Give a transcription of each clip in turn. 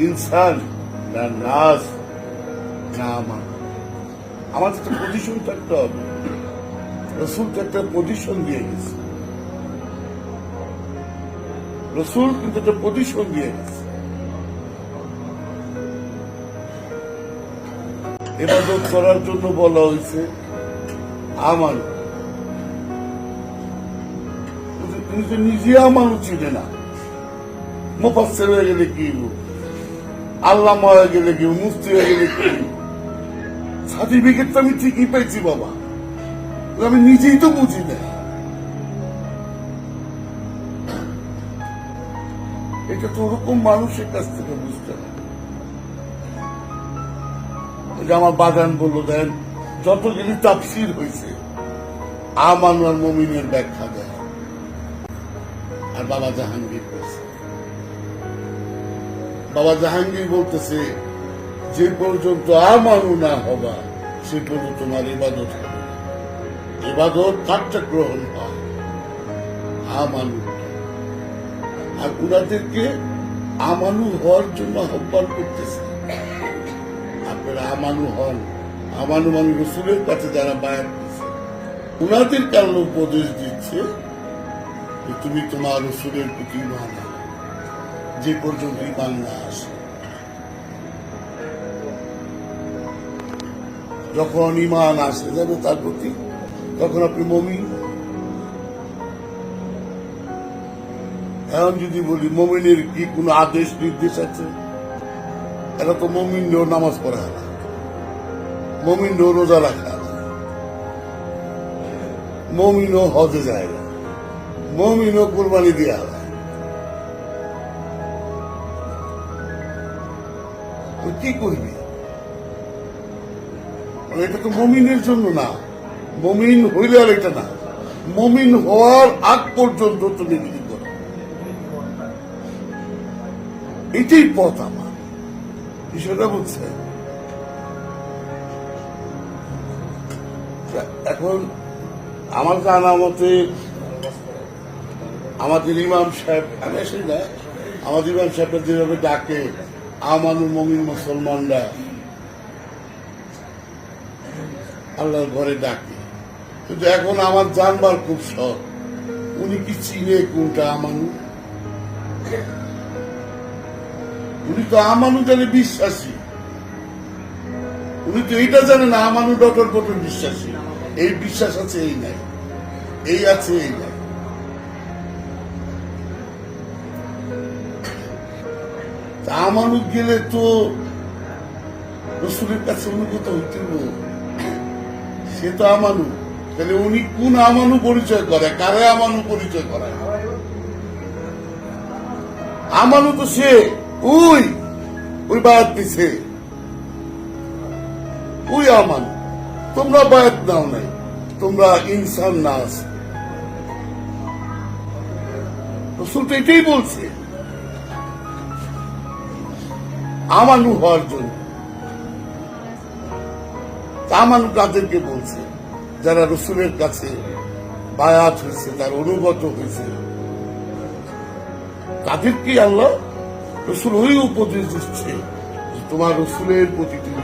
ইনসান না নাস, না আমার। আমাদের তো পজিশন থাকতে হবে। রসুল তো একটা পজিশন দিয়ে গেছে। রসুল কিন্তু একটা পজিশন দিয়ে গেছে। এবাদত করার জন্য বলা হয়েছে, আমার। তুমি তো নিজে আমার চিনে না। মুফাসসির হয়ে গেলে কি আল্লাহ মারা গেলে কি মুফতি হয়ে গেলে কি সার্টিফিকেট তো আমি ঠিকই পেয়েছি, বাবা। আমি নিজেই তো বুঝি না। এটা তো ওরকম মানুষের কাছ থেকে বুঝতে হবে আমার বাগান বলল দেন যত যতগুলি তাফসির হয়েছে আমান আর মমিনের ব্যাখ্যা দেয়। আর বাবা জাহাঙ্গীর করছে বাবা জাহাঙ্গীর বলতেছে, যে পর্যন্ত আমানু না হবা, সে পর্যন্ত তোমার ইবাদত হবে না। ইবাদত কাঠটা গ্রহণ হয় আমানু আর উনাদেরকে আমানু হওয়ার জন্য আহ্বান করতেছে আপনারা আমানু হন আমানু মানে রসুলের কাছে যারা বায়াত দিচ্ছে উনাদের কারণ উপদেশ দিচ্ছে তুমি তোমার রসুলের প্রতি আনো। যে পর্যন্ত ইমান না আসে। যখন ইমান আসে যাবে তার প্রতি, তখন আপনি মমিন। এখন যদি বলি, মমিনের কি কোনো আদেশ, নির্দেশ আছে? এটা তো মমিনও নামাজ পড়া না। মমিনও রোজা রাখা না। মমিনও হজে যায় না। মমিনও কোরবানি দেওয়া তো কি করবি এটা তো মমিনের জন্য না। মমিন হইলে আর এটা না। মমিন হওয়ার আগ পর্যন্ত তুমি বিক্রি করো। এটাই পথ আমার। বিষয়টা বুঝছে এখন আমার জানা মতে আমাদের ইমাম সাহেব, আমি আসি না, আমাদের ইমাম সাহেবরা যেভাবে ডাকে আমানুর মমিন মুসলমানরা আল্লাহর ঘরে ডাকে। কিন্তু এখন আমার জানবার খুব শখ। উনি কি চিনে কোনটা আমানু? উনি তো আমানু জানে বিশ্বাসী। উনি তো এইটা জানে না, আমানু ডটর পটর বিশ্বাসী। এই বিশ্বাস আছে, এই নাই। এই আছে, এই নাই। তা আমানু গেলে তো রসুলের কাছে অনুগত হইতে সে তো আমানু। তাহলে উনি কোন আমানু পরিচয় করে? কারে আমানু পরিচয় করে আমানু তো সে। ওই ওই বায়াত দিছে। ওই আমানু। তোমরা বায়াত নাও নাই। তোমরা ইনসান না আছে। রসুল তো এটাই বলছে। আমানু হওয়ার জন্য। আমানু কাদেরকে বলছে, যারা রসুলের কাছে বায়াত হয়েছে, তার অনুগত হয়েছে। তাদেরকে আল্লাহ রসুল ওই উপদেশ দিচ্ছে তোমার রসুলের প্রতি তুমি।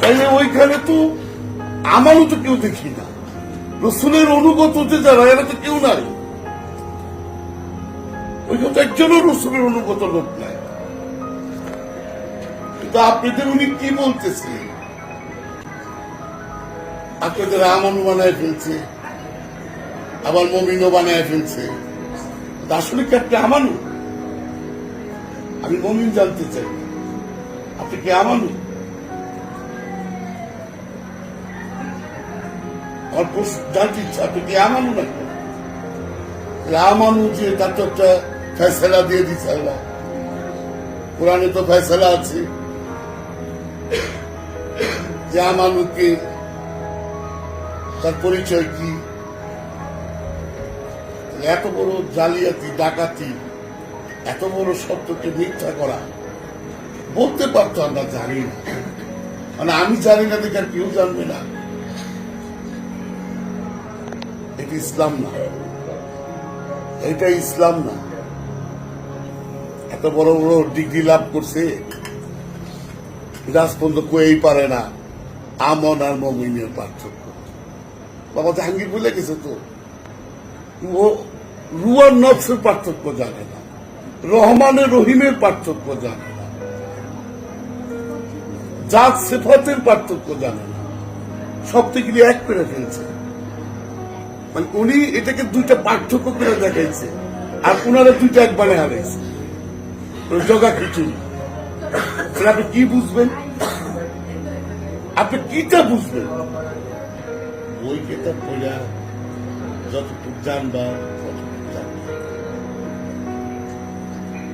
তাইলে ওইখানে তো আমারও তো কেউ দেখি না। রসুলের অনুগত যে যারা, এরা তো কেউ নাই। অনুগত লোক নাই। কিন্তু আপনাদের উনি কি বলতেছে? আপনাদের আমানু বানায় ফেলছে, আবার মমিনও বানায় ফেলছে। আসলে কি আমানু? আমি মমিন জানতে চাই। আপনি কি আমানু? জানতে ইচ্ছা, আপনি কি আমানু নাকি? আমানু যে তার তো একটা ফেসলা দিয়ে দিচ্ছে আল্লাহ। কোরআনে তো ফেসলা আছে। যে আমানুকে তার পরিচয় কি? এত বড় জালিয়াতি, ডাকাতি, এত বড় সত্যকে মিথ্যা করা, বলতে পারতো আমরা জানি না। মানে আমি জানি না দেখে কেউ জানবে না। এটা ইসলাম না। এটা ইসলাম না। এত বড় বড় ডিগ্রি লাভ করছে রাজপন্থ কয়েই পারে না। আমন আর মমিনের পার্থক্য। বাবা জাহাঙ্গীর ভুলে গেছে তো। ও রুয়ার নফসের পার্থক্য জানে না। রহমানের, রহিমের পার্থক্য জানে না। জাত, সেফাতের পার্থক্য জানে না। সব থেকে এক করে ফেলছে। মানে উনি এটাকে দুইটা পার্থক্য করে দেখাইছে। আর ওনারা দুইটা একবারে হারাইছে। খিচুড়ি আপনি কি বুঝবেন? আপনি কিটা বুঝবেন? বই যতটুকু জানবা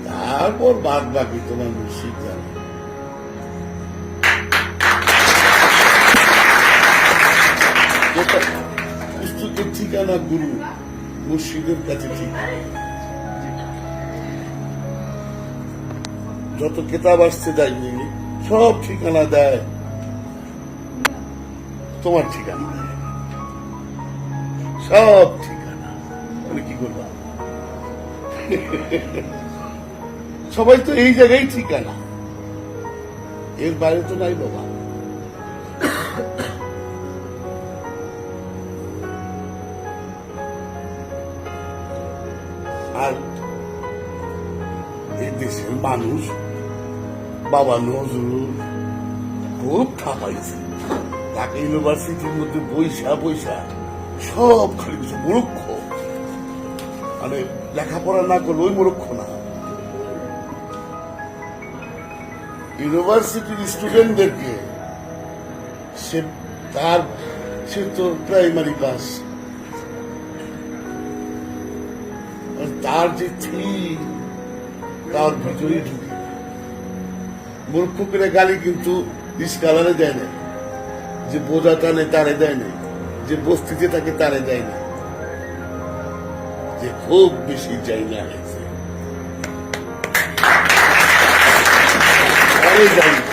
তারপর বাদ বাকি তোমার মুর্শিদ জানে। ঠিকানা গুরু, মুর্শিদের কাছে ঠিকানা। যত কেতাব আসছে যাইনি সব ঠিকানা দেয়। তোমার ঠিকানা সব ঠিকানা। কি করবা? সবাই তো এই জায়গায় ঠিকানা। এর বাইরে তো নাই বাবা। আর এই দেশের মানুষ বাবা নজরুল খুব ঠাপাইছে তাকে ইউনিভার্সিটির মধ্যে বৈশা বৈশা সব খালি কিছু মূর্খ। মানে লেখাপড়া না করলে ওই মূর্খ না। ইউনিভার্সিটির স্টুডেন্টদেরকে সে তার, সে তো প্রাইমারি পাস তার যে থ্রি তার ভিতরে মূর্খ করে গালি কিন্তু স্কালারে দেয় না। যে বোঝা টানে তারে দেয় না। যে বস্তিতে থাকে তারে দেয় না। যে খুব বেশি যাই না হয়েছে। অনেক যাই।